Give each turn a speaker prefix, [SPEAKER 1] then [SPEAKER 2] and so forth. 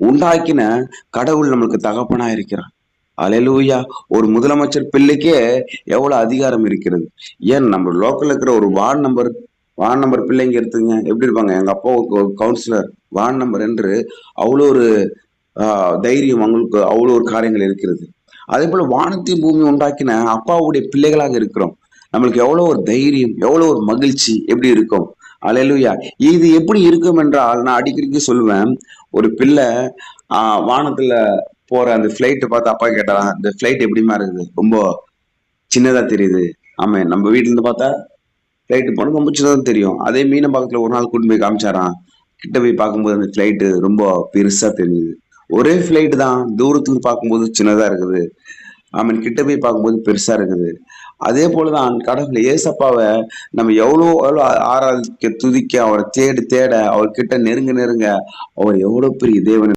[SPEAKER 1] உண்டாக்கின கடவுள் நம்மளுக்கு தகப்பனா இருக்கிறார். அலையலூயா. ஒரு முதலமைச்சர் பிள்ளைக்கே எவ்வளவு அதிகாரம் இருக்கிறது. ஏன் நம்ம லோக்கல்ல இருக்கிற ஒரு வார்டு நம்பர் வார்டு நம்பர் பிள்ளைங்க எடுத்துங்க எப்படி இருப்பாங்க? எங்க அப்பாவுக்கு ஒரு கவுன்சிலர் வார்டு நம்பர் என்று அவ்வளோ ஒரு தைரியம் அவங்களுக்கு அவ்வளோ ஒரு காரியங்கள் இருக்கிறது. அதே போல வானத்தையும் பூமி உண்டாக்கின அப்பாவுடைய பிள்ளைகளாக இருக்கிறோம். நம்மளுக்கு எவ்வளோ ஒரு தைரியம் எவ்வளோ ஒரு மகிழ்ச்சி எப்படி இருக்கும்? அலையலுயா இது எப்படி இருக்கும் என்றால் நான் அடிக்கடிக்கு சொல்லுவேன் ஒரு பிள்ளை வானத்துல போற அந்த ஃப்ளைட்டை பார்த்து அப்பா கேட்டா இந்த ஃப்ளைட் எப்படிமா இருக்குது? ரொம்ப சின்னதா தெரியுது. ஆமா நம்ம வீட்டுல இருந்து பார்த்தா ஃப்ளைட்டு போனது ரொம்ப சின்னதா தெரியும். அதே மீனம்பாக்கத்துல ஒரு நாள் கூட்டு போய் காமிச்சாராம். கிட்ட போய் பார்க்கும்போது அந்த ஃப்ளைட்டு ரொம்ப பெருசா தெரியுது ஒரே ஃப்ளைட்டு தான் தூரத்துக்கு பார்க்கும்போது சின்னதா இருக்குது. அவன் கிட்ட போய் பார்க்கும்போது பெருசா இருக்குது. அதே போலதான் கடவுள் ஏசப்பாவை நம்ம எவ்வளோ எவ்வளோ ஆராதிக்க துதிக்க அவரை தேடி தேட அவர்கிட்ட நெருங்க நெருங்க அவர் எவ்வளோ பெரிய தேவன்